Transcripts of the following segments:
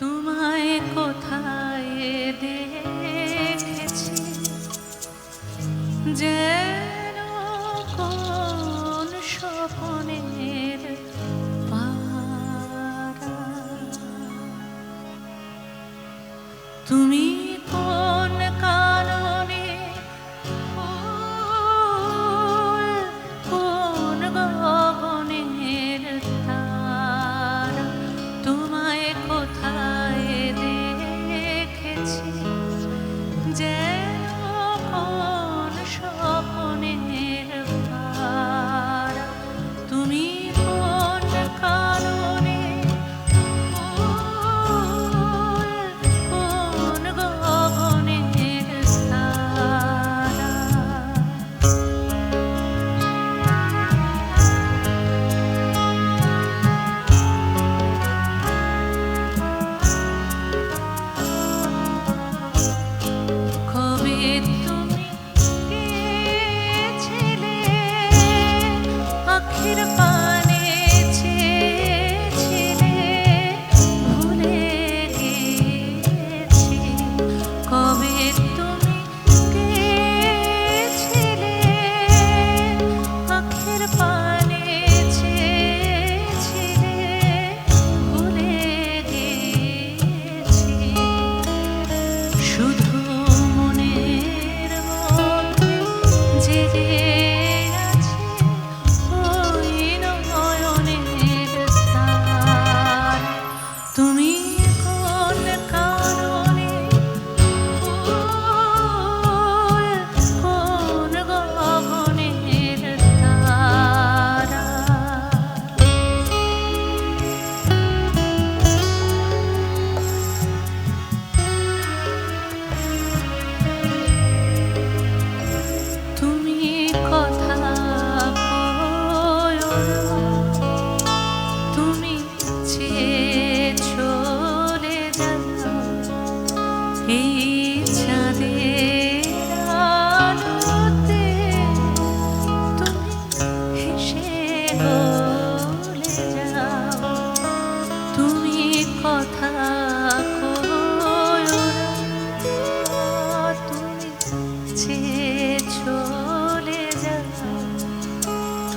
তোমায় কোথায় দেখেছি? যেন কোন স্বপনের তুমি কোন কথা তুমি যে চলে যাও এই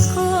school.